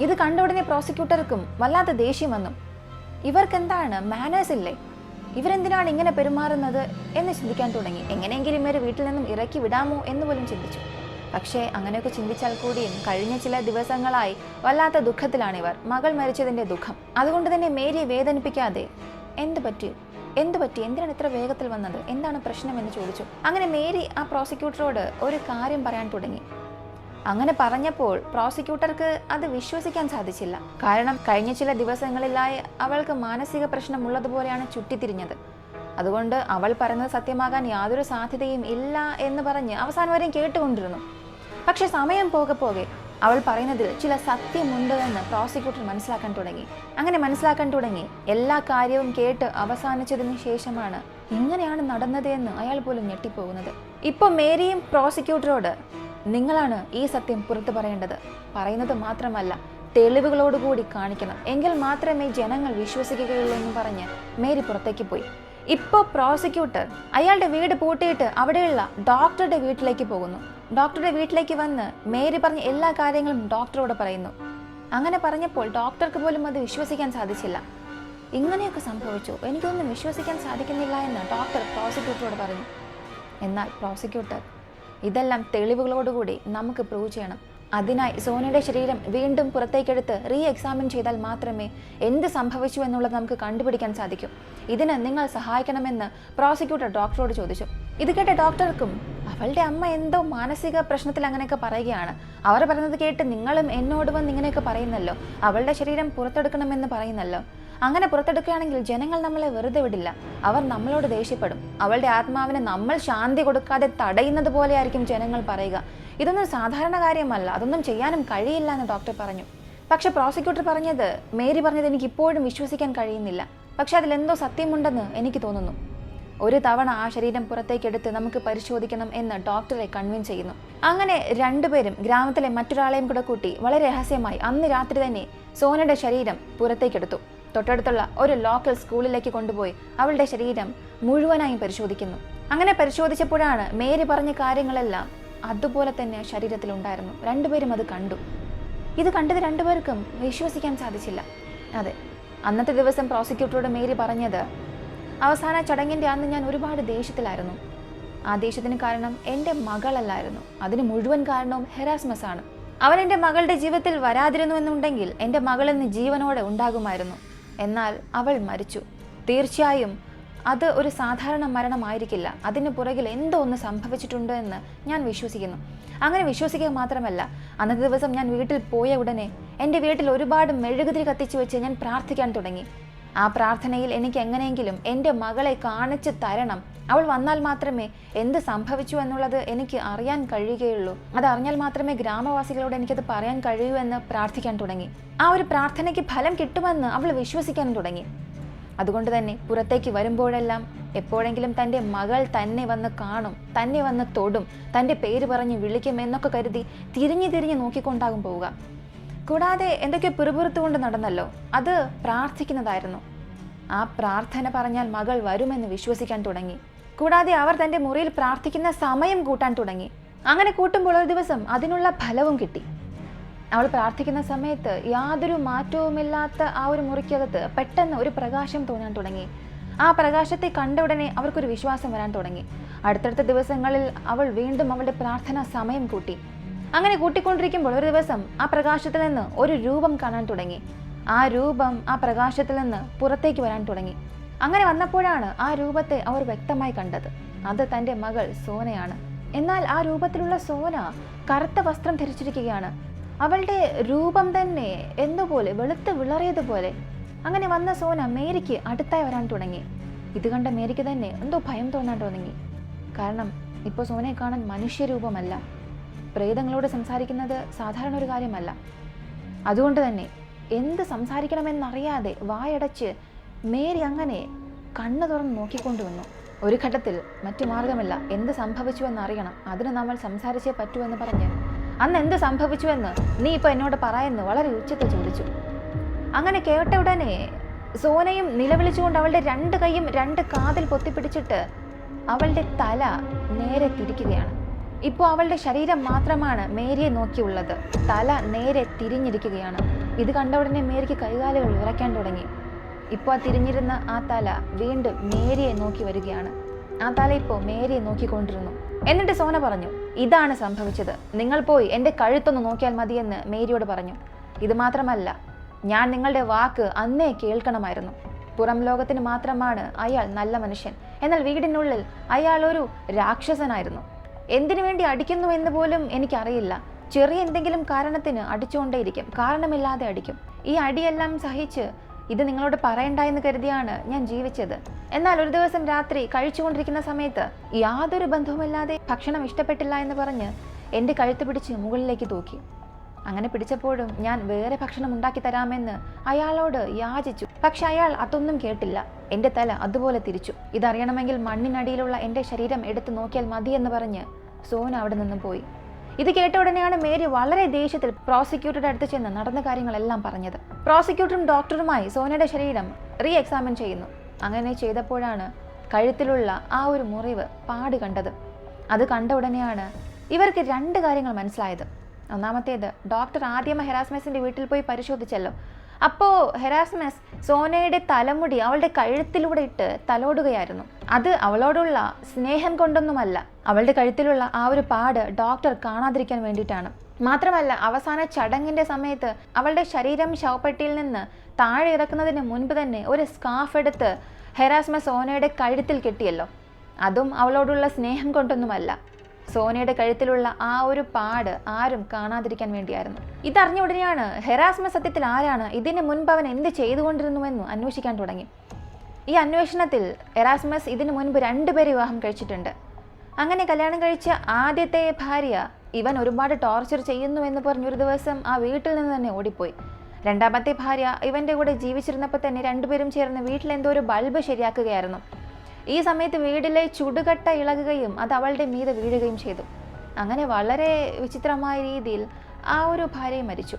ഇത് കണ്ട ഉടനെ പ്രോസിക്യൂട്ടർക്കും വല്ലാത്ത ദേഷ്യം വന്നു. ഇവർക്കെന്താണ്? മാനേഴ്സ് ഇല്ലേ? ഇവരെന്തിനാണ് ഇങ്ങനെ പെരുമാറുന്നത്? എന്ന് ചിന്തിക്കാൻ തുടങ്ങി. എങ്ങനെയെങ്കിലും ഇവരെ വീട്ടിൽ നിന്നും ഇറക്കി വിടാമോ? എന്ന് പോലും ചിന്തിച്ചു. പക്ഷേ അങ്ങനെയൊക്കെ ചിന്തിച്ചാൽ കൂടിയും കഴിഞ്ഞ ചില ദിവസങ്ങളായി വല്ലാത്ത ദുഃഖത്തിലാണ് ഇവർ മകൾ മരിച്ചതിന്റെ ദുഃഖം. അതുകൊണ്ട് തന്നെ മേരിയെ വേദനിപ്പിക്കാതെ എന്ത് പറ്റി? എന്ത് പറ്റി എന്തിനാണ് ഇത്ര വേഗത്തിൽ വന്നത്? എന്താണ് പ്രശ്നം എന്ന് ചോദിച്ചു. അങ്ങനെ മേരി ആ പ്രോസിക്യൂട്ടറോട് ഒരു കാര്യം പറയാൻ തുടങ്ങി. അങ്ങനെ പറഞ്ഞപ്പോൾ പ്രോസിക്യൂട്ടർക്ക് അത് വിശ്വസിക്കാൻ സാധിച്ചില്ല. കാരണം കഴിഞ്ഞ ചില ദിവസങ്ങളിലായി അവൾക്ക് മാനസിക പ്രശ്നമുള്ളതുപോലെയാണ് ചുറ്റിത്തിരിഞ്ഞത്. അതുകൊണ്ട് അവൾ പറയുന്നത് സത്യമാകാൻ യാതൊരു സാധ്യതയും ഇല്ല എന്ന് പറഞ്ഞ് അവസാനം വരെയും കേട്ടുകൊണ്ടിരുന്നു. പക്ഷെ സമയം പോകെ പോകെ അവൾ പറയുന്നതിൽ ചില സത്യമുണ്ട് എന്ന് പ്രോസിക്യൂട്ടർ മനസ്സിലാക്കാൻ തുടങ്ങി. അങ്ങനെ മനസ്സിലാക്കാൻ തുടങ്ങി. എല്ലാ കാര്യവും കേട്ട് അവസാനിച്ചതിന് ശേഷമാണ് ഇങ്ങനെയാണ് നടന്നത് എന്ന് അയാൾ പോലും ഞെട്ടിപ്പോകുന്നത്. ഇപ്പൊ മേരിയും പ്രോസിക്യൂട്ടറോട് നിങ്ങളാണ് ഈ സത്യം പുറത്തു പറയേണ്ടത്. പറയുന്നത് മാത്രമല്ല തെളിവുകളോടുകൂടി കാണിക്കണം. എങ്കിൽ മാത്രമേ ജനങ്ങൾ വിശ്വസിക്കുകയുള്ളൂ എന്ന് പറഞ്ഞ് മേരി പുറത്തേക്ക് പോയി. ഇപ്പോൾ പ്രോസിക്യൂട്ടർ അയാളുടെ വീട് പൂട്ടിയിട്ട് അവിടെയുള്ള ഡോക്ടറുടെ വീട്ടിലേക്ക് പോകുന്നു. ഡോക്ടറുടെ വീട്ടിലേക്ക് വന്ന് മേരി പറഞ്ഞ എല്ലാ കാര്യങ്ങളും ഡോക്ടറോട് പറയുന്നു. അങ്ങനെ പറഞ്ഞപ്പോൾ ഡോക്ടർക്ക് പോലും അത് വിശ്വസിക്കാൻ സാധിച്ചില്ല. ഇങ്ങനെയൊക്കെ സംഭവിച്ചു. എനിക്കൊന്നും വിശ്വസിക്കാൻ സാധിക്കുന്നില്ല എന്ന് ഡോക്ടർ പ്രോസിക്യൂട്ടറോട് പറഞ്ഞു. എന്നാൽ പ്രോസിക്യൂട്ടർ ഇതെല്ലാം തെളിവുകളോടുകൂടി നമുക്ക് പ്രൂവ് ചെയ്യണം. അതിനായി സോനയുടെ ശരീരം വീണ്ടും പുറത്തേക്കെടുത്ത് റീ എക്സാമിൻ ചെയ്താൽ മാത്രമേ എന്ത് സംഭവിച്ചു എന്നുള്ളത് നമുക്ക് കണ്ടുപിടിക്കാൻ സാധിക്കൂ. ഇതിന് നിങ്ങൾ സഹായിക്കണമെന്ന് പ്രോസിക്യൂട്ടർ ഡോക്ടറോട് ചോദിച്ചു. ഇത് കേട്ട ഡോക്ടർക്കും അവളുടെ അമ്മ എന്തോ മാനസിക പ്രശ്നത്തിൽ അങ്ങനെയൊക്കെ പറയുകയാണ്. അവർ പറയുന്നത് കേട്ട് നിങ്ങളും എന്നോട് വന്ന് ഇങ്ങനെയൊക്കെ പറയുന്നല്ലോ. അവളുടെ ശരീരം പുറത്തെടുക്കണമെന്ന് പറയുന്നല്ലോ. അങ്ങനെ പുറത്തെടുക്കുകയാണെങ്കിൽ ജനങ്ങൾ നമ്മളെ വെറുതെ വിടില്ല. അവർ നമ്മളോട് ദേഷ്യപ്പെടും. അവളുടെ ആത്മാവിനെ നമ്മൾ ശാന്തി കൊടുക്കാതെ തടയുന്നത് പോലെയായിരിക്കും ജനങ്ങൾ പറയുക. ഇതൊന്നും സാധാരണ കാര്യമല്ല. അതൊന്നും ചെയ്യാനും കഴിയില്ല എന്ന് ഡോക്ടർ പറഞ്ഞു. പക്ഷെ പ്രോസിക്യൂട്ടർ പറഞ്ഞത് മേരി പറഞ്ഞത് എനിക്ക് ഇപ്പോഴും വിശ്വസിക്കാൻ കഴിയുന്നില്ല. പക്ഷെ അതിലെന്തോ സത്യമുണ്ടെന്ന് എനിക്ക് തോന്നുന്നു. ഒരു തവണ ആ ശരീരം പുറത്തേക്കെടുത്ത് നമുക്ക് പരിശോധിക്കണം എന്ന് ഡോക്ടറെ കൺവിൻസ് ചെയ്യുന്നു. അങ്ങനെ രണ്ടുപേരും ഗ്രാമത്തിലെ മറ്റൊരാളെയും കൂടെ കൂട്ടി വളരെ രഹസ്യമായി അന്ന് രാത്രി തന്നെ സോനയുടെ ശരീരം പുറത്തേക്കെടുത്തു. തൊട്ടടുത്തുള്ള ഒരു ലോക്കൽ സ്കൂളിലേക്ക് കൊണ്ടുപോയി അവളുടെ ശരീരം മുഴുവനായും പരിശോധിക്കുന്നു. അങ്ങനെ പരിശോധിച്ചപ്പോഴാണ് മേരി പറഞ്ഞ കാര്യങ്ങളെല്ലാം അതുപോലെ തന്നെ ശരീരത്തിലുണ്ടായിരുന്നു. രണ്ടുപേരും അത് കണ്ടു. ഇത് കണ്ടത് രണ്ടുപേർക്കും വിശ്വസിക്കാൻ സാധിച്ചില്ല. അതെ അന്നത്തെ ദിവസം പ്രോസിക്യൂട്ടറോട് മേരി പറഞ്ഞത് അവസാന ചടങ്ങിന്റെ അന്ന് ഞാൻ ഒരുപാട് ദേഷ്യത്തിലായിരുന്നു. ആ ദേഷ്യത്തിന് കാരണം എന്റെ മകളല്ലായിരുന്നു. അതിന് മുഴുവൻ കാരണവും ഹെറാസ്മസ് ആണ് അവൻ എന്റെ മകളുടെ ജീവിതത്തിൽ വരാതിരുന്നു എന്നുണ്ടെങ്കിൽ എന്റെ മകൾ ഇന്ന് ജീവനോടെ ഉണ്ടാകുമായിരുന്നു. എന്നാൽ അവൾ മരിച്ചു. തീർച്ചയായും അത് ഒരു സാധാരണ മരണമായിരിക്കില്ല. അതിന് പുറകിൽ എന്തോ ഒന്ന് സംഭവിച്ചിട്ടുണ്ട് എന്ന് ഞാൻ വിശ്വസിക്കുന്നു. അങ്ങനെ വിശ്വസിക്കുക മാത്രമല്ല അന്നത്തെ ദിവസം ഞാൻ വീട്ടിൽ പോയ ഉടനെ എന്റെ വീട്ടിൽ ഒരുപാട് മെഴുകുതിരി കത്തിച്ചു വെച്ച് ഞാൻ പ്രാർത്ഥിക്കാൻ തുടങ്ങി. ആ പ്രാർത്ഥനയിൽ എനിക്ക് എങ്ങനെയെങ്കിലും എന്റെ മകളെ കാണിച്ചു തരണം. അവൾ വന്നാൽ മാത്രമേ എന്ത് സംഭവിച്ചു എന്നുള്ളത് എനിക്ക് അറിയാൻ കഴിയുകയുള്ളൂ. അത് അറിഞ്ഞാൽ മാത്രമേ ഗ്രാമവാസികളോട് എനിക്കത് പറയാൻ കഴിയൂ എന്ന് പ്രാർത്ഥിക്കാൻ തുടങ്ങി. ആ ഒരു പ്രാർത്ഥനയ്ക്ക് ഫലം കിട്ടുമെന്ന് അവൾ വിശ്വസിക്കാൻ തുടങ്ങി. അതുകൊണ്ട് തന്നെ പുറത്തേക്ക് വരുമ്പോഴെല്ലാം എപ്പോഴെങ്കിലും തന്റെ മകൾ തന്നെ വന്ന് കാണും തന്നെ വന്ന് തൊടും തന്റെ പേര് പറഞ്ഞ് വിളിക്കും എന്നൊക്കെ കരുതി തിരിഞ്ഞു തിരിഞ്ഞ് നോക്കിക്കൊണ്ടാകും പോവുക. കൂടാതെ എന്തൊക്കെ പിറുപിറുത്തുകൊണ്ട് നടന്നല്ലോ അത് പ്രാർത്ഥിക്കുന്നതായിരുന്നു. ആ പ്രാർത്ഥന പറഞ്ഞാൽ മകൾ വരുമെന്ന് വിശ്വസിക്കാൻ തുടങ്ങി. കൂടാതെ അവർ തന്റെ മുറിയിൽ പ്രാർത്ഥിക്കുന്ന സമയം കൂട്ടാൻ തുടങ്ങി. അങ്ങനെ കൂട്ടുമ്പോൾ ഒരു ദിവസം അതിനുള്ള ഫലവും കിട്ടി. അവൾ പ്രാർത്ഥിക്കുന്ന സമയത്ത് യാതൊരു മാറ്റവുമില്ലാത്ത ആ ഒരു മുറിക്കകത്ത് പെട്ടെന്ന് ഒരു പ്രകാശം തോന്നാൻ തുടങ്ങി. ആ പ്രകാശത്തെ കണ്ട ഉടനെ അവർക്കൊരു വിശ്വാസം വരാൻ തുടങ്ങി. അടുത്തടുത്ത ദിവസങ്ങളിൽ അവൾ വീണ്ടും അവളുടെ പ്രാർത്ഥന സമയം കൂട്ടി. അങ്ങനെ കൂട്ടിക്കൊണ്ടിരിക്കുമ്പോൾ ഒരു ദിവസം ആ പ്രകാശത്തിൽ നിന്ന് ഒരു രൂപം കാണാൻ തുടങ്ങി. ആ രൂപം ആ പ്രകാശത്തിൽ നിന്ന് പുറത്തേക്ക് വരാൻ തുടങ്ങി. അങ്ങനെ വന്നപ്പോഴാണ് ആ രൂപത്തെ അവർ വ്യക്തമായി കണ്ടത്. അത് തന്റെ മകൾ സോനയാണ്. എന്നാൽ ആ രൂപത്തിലുള്ള സോന കറുത്ത വസ്ത്രം ധരിച്ചിരിക്കുകയാണ്. അവളുടെ രൂപം തന്നെ എന്തുപോലെ വെളുത്ത് വിളറിയതുപോലെ. അങ്ങനെ വന്ന സോന മേരിക്ക് അടുത്തായി വരാൻ തുടങ്ങി. ഇത് കണ്ട മേരിക്ക് തന്നെ എന്തോ ഭയം തോന്നാൻ തുടങ്ങി. കാരണം ഇപ്പോൾ സോനയെ കാണാൻ മനുഷ്യരൂപമല്ല. പ്രേതങ്ങളോട് സംസാരിക്കുന്നത് സാധാരണ ഒരു കാര്യമല്ല. അതുകൊണ്ട് തന്നെ എന്ത് സംസാരിക്കണമെന്നറിയാതെ വായടച്ച് മേരി അങ്ങനെ കണ്ണു തുറന്ന് നോക്കിക്കൊണ്ടു വന്നു. ഒരു ഘട്ടത്തിൽ മറ്റു മാർഗമില്ല. എന്ത് സംഭവിച്ചു എന്ന് അറിയണം. അതിന് നമ്മൾ സംസാരിച്ചേ പറ്റൂ എന്ന് പറഞ്ഞ്. അന്ന് എന്ത് സംഭവിച്ചുവെന്ന് നീ ഇപ്പോൾ എന്നോട് പറയുന്നു. വളരെ ഉച്ചത്തിൽ ചോദിച്ചു. അങ്ങനെ കേട്ട ഉടനെ സോനയും നിലവിളിച്ചുകൊണ്ട് അവളുടെ രണ്ട് കൈയും രണ്ട് കാതിൽ പൊത്തിപ്പിടിച്ചിട്ട് അവളുടെ തല നേരെ തിരിക്കുകയാണ്. ഇപ്പോൾ അവളുടെ ശരീരം മാത്രമാണ് മേരിയെ നോക്കിയുള്ളത്. തല നേരെ തിരിഞ്ഞിരിക്കുകയാണ്. ഇത് കണ്ട ഉടനെ മേരിക്ക് കൈകാലുകൾ വിറയ്ക്കാൻ തുടങ്ങി. ഇപ്പോൾ തിരിഞ്ഞിരുന്ന ആ തല വീണ്ടും മേരിയെ നോക്കി വരികയാണ്. ആ തല ഇപ്പോൾ മേരിയെ നോക്കിക്കൊണ്ടിരുന്നു. എന്നിട്ട് സോന പറഞ്ഞു ഇതാണ് സംഭവിച്ചത്. നിങ്ങൾ പോയി എന്റെ കഴുത്തൊന്ന് നോക്കിയാൽ മതിയെന്ന് മേരിയോട് പറഞ്ഞു. ഇത് മാത്രമല്ല ഞാൻ നിങ്ങളുടെ വാക്ക് അന്നേ കേൾക്കണമായിരുന്നു. പുറം ലോകത്തിന് മാത്രമാണ് അയാൾ നല്ല മനുഷ്യൻ. എന്നാൽ വീടിനുള്ളിൽ അയാൾ ഒരു രാക്ഷസനായിരുന്നു. എന്തിനു വേണ്ടി അടിക്കുന്നു എന്ന് പോലും എനിക്കറിയില്ല. ചെറിയ എന്തെങ്കിലും കാരണത്തിന് അടിച്ചുകൊണ്ടേയിരിക്കും. കാരണമില്ലാതെ അടിക്കും. ഈ അടിയെല്ലാം സഹിച്ച് ഇത് നിങ്ങളോട് പറയണ്ട എന്ന് കരുതിയാണ് ഞാൻ ജീവിച്ചത്. എന്നാൽ ഒരു ദിവസം രാത്രി കഴിച്ചുകൊണ്ടിരിക്കുന്ന സമയത്ത് യാതൊരു ബന്ധവുമില്ലാതെ ഭക്ഷണം ഇഷ്ടപ്പെട്ടില്ല എന്ന് പറഞ്ഞ് എന്റെ കഴുത്ത് പിടിച്ച് മുകളിലേക്ക് തൂക്കി. അങ്ങനെ പിടിച്ചപ്പോഴും ഞാൻ വേറെ ഭക്ഷണം ഉണ്ടാക്കി തരാമെന്ന് അയാളോട് യാചിച്ചു. പക്ഷെ അയാൾ അതൊന്നും കേട്ടില്ല. എന്റെ തല അതുപോലെ തിരിച്ചു. ഇതറിയണമെങ്കിൽ മണ്ണിനടിയിലുള്ള എന്റെ ശരീരം എടുത്തു നോക്കിയാൽ മതിയെന്ന് പറഞ്ഞ് സോന അവിടെ നിന്നും പോയി. ഇത് കേട്ട ഉടനെയാണ് മേരി വളരെ ദേഷ്യത്തിൽ പ്രോസിക്യൂട്ടറുടെ അടുത്ത് ചെന്ന് നടന്ന കാര്യങ്ങളെല്ലാം പറഞ്ഞത്. പ്രോസിക്യൂട്ടറും ഡോക്ടറുമായി സോനയുടെ ശരീരം റീ എക്സാമിൻ ചെയ്യുന്നു. അങ്ങനെ ചെയ്തപ്പോഴാണ് കഴുത്തിലുള്ള ആ ഒരു മുറിവ് പാട് കണ്ടത്. അത് കണ്ട ഉടനെയാണ് ഇവർക്ക് രണ്ട് കാര്യങ്ങൾ മനസ്സിലായത്. ഒന്നാമത്തേത് ഡോക്ടർ ആദ്യം ഹെറാസ്മസിന്റെ വീട്ടിൽ പോയി പരിശോധിച്ചല്ലോ. അപ്പോൾ ഹെറാസ്മസ് സോനയുടെ തലമുടി അവളുടെ കഴുത്തിലൂടെ ഇട്ട് തലോടുകയായിരുന്നു. അത് അവളോടുള്ള സ്നേഹം കൊണ്ടൊന്നുമല്ല അവളുടെ കഴുത്തിലുള്ള ആ ഒരു പാട് ഡോക്ടർ കാണാതിരിക്കാൻ വേണ്ടിയിട്ടാണ്. മാത്രമല്ല അവസാന ചടങ്ങിന്റെ സമയത്ത് അവളുടെ ശരീരം ശവപ്പെട്ടിയിൽ നിന്ന് താഴെ ഇറക്കുന്നതിന് മുൻപ് തന്നെ ഒരു സ്കാഫ് എടുത്ത് ഹെറാസ്മസ് സോനയുടെ കഴുത്തിൽ കെട്ടിയല്ലോ. അതും അവളോടുള്ള സ്നേഹം കൊണ്ടൊന്നുമല്ല. സോനയുടെ കഴുത്തിലുള്ള ആ ഒരു പാട് ആരും കാണാതിരിക്കാൻ വേണ്ടിയായിരുന്നു. ഇതറിഞ്ഞ ഉടനെയാണ് ഹെറാസ്മ സത്യത്തിൽ ആരാണ് ഇതിന് മുൻപ് അവൻ എന്ത് ചെയ്തുകൊണ്ടിരുന്നുവെന്ന് അന്വേഷിക്കാൻ തുടങ്ങി. ഈ അന്വേഷണത്തിൽ എറാസ്മസ് ഇതിനു മുൻപ് രണ്ടുപേരെ വിവാഹം കഴിച്ചിട്ടുണ്ട്. അങ്ങനെ കല്യാണം കഴിച്ച ആദ്യത്തെ ഭാര്യ ഇവൻ ഒരുപാട് ടോർച്ചർ ചെയ്യുന്നു എന്ന് പറഞ്ഞൊരു ദിവസം ആ വീട്ടിൽ നിന്ന് തന്നെ ഓടിപ്പോയി. രണ്ടാമത്തെ ഭാര്യ ഇവന്റെ കൂടെ ജീവിച്ചിരുന്നപ്പോൾ തന്നെ രണ്ടുപേരും ചേർന്ന് വീട്ടിൽ എന്തോ ഒരു ബൾബ് ശരിയാക്കുകയായിരുന്നു. ഈ സമയത്ത് വീടിലെ ചുടുകട്ട ഇളകുകയും അത് അവളുടെ മീതെ വീഴുകയും ചെയ്തു. അങ്ങനെ വളരെ വിചിത്രമായ രീതിയിൽ ആ ഒരു ഭാര്യ മരിച്ചു.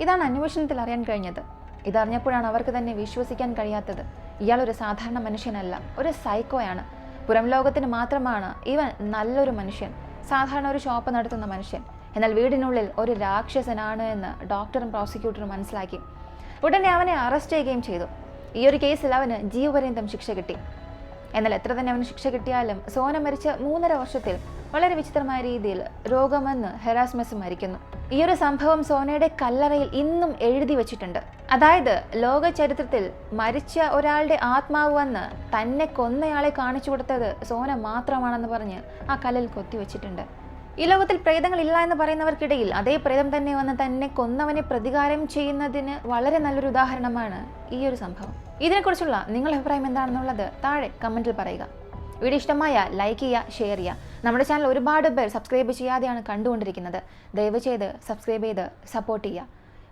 ഇതാണ് അന്വേഷണത്തിൽ അറിയാൻ കഴിഞ്ഞത്. ഇതറിഞ്ഞപ്പോഴാണ് അവർക്ക് തന്നെ വിശ്വസിക്കാൻ കഴിയാത്തത്. ഇയാൾ ഒരു സാധാരണ മനുഷ്യനല്ല ഒരു സൈക്കോയാണ് പുറം ലോകത്തിന് മാത്രമാണ് ഇവൻ നല്ലൊരു മനുഷ്യൻ സാധാരണ ഒരു ഷോപ്പ് നടത്തുന്ന മനുഷ്യൻ. എന്നാൽ വീടിനുള്ളിൽ ഒരു രാക്ഷസനാണ് എന്ന് ഡോക്ടറും പ്രോസിക്യൂട്ടറും മനസ്സിലാക്കി. ഉടനെ അവനെ അറസ്റ്റ് ചെയ്യുകയും ചെയ്തു. ഈ ഒരു കേസിൽ അവന് ജീവപര്യന്തം ശിക്ഷ കിട്ടി. എന്നാൽ എത്ര തന്നെ അവന് ശിക്ഷ കിട്ടിയാലും സോന മരിച്ച മൂന്നര വർഷത്തിൽ വളരെ വിചിത്രമായ രീതിയിൽ രോഗമെന്ന് ഹെറാസ്മസ് മരിക്കുന്നു. ഈ ഒരു സംഭവം സോനയുടെ കല്ലറയിൽ ഇന്നും എഴുതി വച്ചിട്ടുണ്ട്. അതായത് ലോക ചരിത്രത്തിൽ മരിച്ച ഒരാളുടെ ആത്മാവ് വന്ന് തന്നെ കൊന്നയാളെ കാണിച്ചു കൊടുത്തത് സോന മാത്രമാണെന്ന് പറഞ്ഞ് ആ കല്ലിൽ കൊത്തിവെച്ചിട്ടുണ്ട് ഈ ലോകത്തിൽ പ്രേതങ്ങളില്ല എന്ന് പറയുന്നവർക്കിടയിൽ അതേ പ്രേതം തന്നെ വന്ന് തന്നെ കൊന്നവനെ പ്രതികാരം ചെയ്യുന്നതിന് വളരെ നല്ലൊരു ഉദാഹരണമാണ് ഈ ഒരു സംഭവം. ഇതിനെക്കുറിച്ചുള്ള നിങ്ങളുടെ അഭിപ്രായം എന്താണെന്നുള്ളത് താഴെ കമന്റിൽ പറയുക. വീഡിയോ ഇഷ്ടമായ ലൈക്ക് ചെയ്യുക ഷെയർ ചെയ്യുക. നമ്മുടെ ചാനൽ ഒരുപാട് പേർ സബ്സ്ക്രൈബ് ചെയ്യാതെയാണ് കണ്ടുകൊണ്ടിരിക്കുന്നത്. ദയവ് ചെയ്ത് സബ്സ്ക്രൈബ് ചെയ്ത് സപ്പോർട്ട് ചെയ്യുക.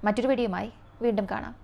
മറ്റൊരു വീഡിയോയുമായി വീണ്ടും കാണാം.